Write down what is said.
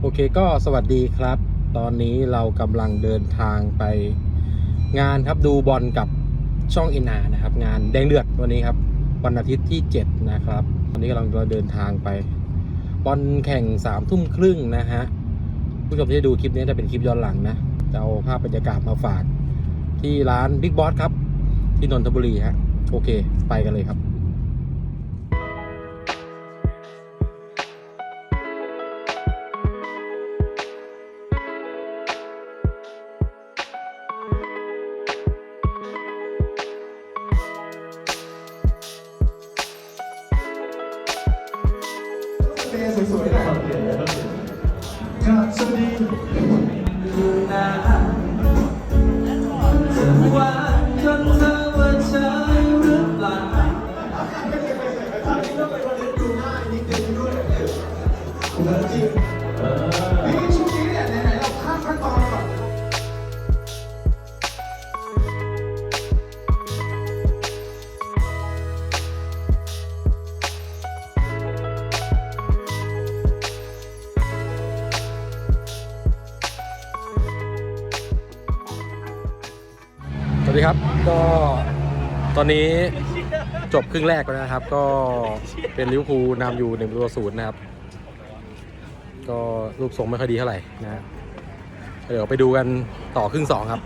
โอเคก็สวัสดีครับ ตอนนี้เรากำลังเดินทางไปงานครับดูบอลกับช่องเอ็นานะครับ งานแดงเดือดวันนี้ครับวันอาทิตย์ที่ 7 นะครับวันนี้กำลังเดินทางไปบอลแข่งสามทุ่มครึ่งนะฮะผู้ชมที่ดูคลิปนี้จะเป็นคลิปย้อนหลังนะจะเอาภาพบรรยากาศมาฝาก ที่ร้านบิ๊กบอสครับ ที่นนทบุรีฮะโอเค ไปกันเลยครับ เตะสวยๆหน่อย สวัสดีครับก็ตอนนี้จบครึ่งแรกแล้วนะครับ ก็เป็นลิเวอร์พูลนำอยู่หนึ่งประตูต่อศูนย์นะครับ ก็รูปทรงไม่ค่อยดีเท่าไหร่นะฮะเดี๋ยวไปดูกันต่อครึ่งสองครับ